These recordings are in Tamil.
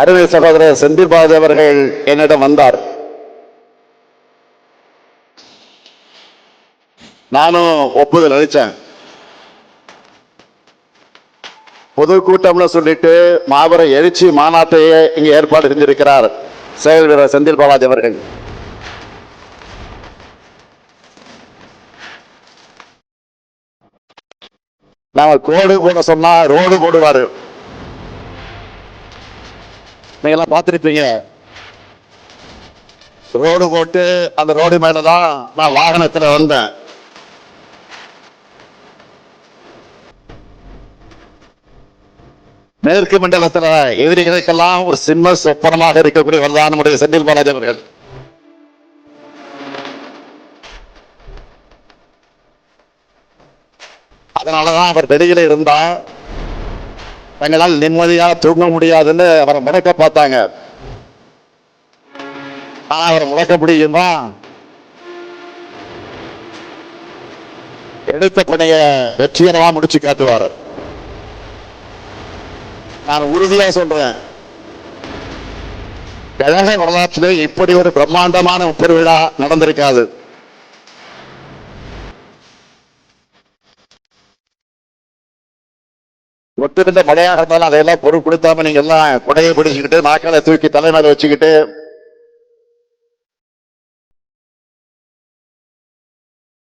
அருமை சகோதரர் செந்தில் அவர்கள் என்னிடம் வந்தார். நானும் ஒப்புதல் நினைச்சேன் பொது கூட்டம்னு சொல்லிட்டு மாபெரும் எழுச்சி மாநாட்டையே இங்க ஏற்பாடு செஞ்சிருக்கிறார் செயல் வீரர் செந்தில் பாலாஜி அவர்கள். நாம கோடு போட சொன்னா ரோடு போடுவாரு. நீங்க எல்லாம் பார்த்திருப்பீங்க. ரோடு போட்டு அந்த ரோடு மேலதான் நான் வாகனத்துல வந்தேன். மேற்கு மண்டலத்தில் எதிரிகளுக்கெல்லாம் ஒரு சிம்ம சொப்பனமாக இருக்கக்கூடிய தான் நம்முடைய செந்தில் பாலாஜி அவர்கள். அதனாலதான் அவர் வெளியில இருந்தா தங்களால் நிம்மதியாக தூங்க முடியாதுன்னு அவரை முடக்க பார்த்தாங்க. ஆனா அவரை முடக்க முடியுமா? எடுத்த பணிய வெற்றிகரமா முடிச்சு காட்டுவார். நான் உறுதியா சொல்றேன். கழக வரலாற்றிலே இப்படி ஒரு பிரம்மாண்டமான முப்பெரு விழா நடந்திருக்காது. ஒட்டுமிட்ட மழையாக இருந்தாலும் அதையெல்லாம் பொருட்படுத்தாம நீங்க எல்லாம் குடையை பிடிச்சுக்கிட்டு நாக்கால தூக்கி தலைமையில வச்சுக்கிட்டு.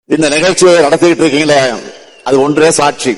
இந்த நிகழ்ச்சியை நடத்திக்கிட்டு இருக்கீங்களே அது ஒன்றே சாட்சி.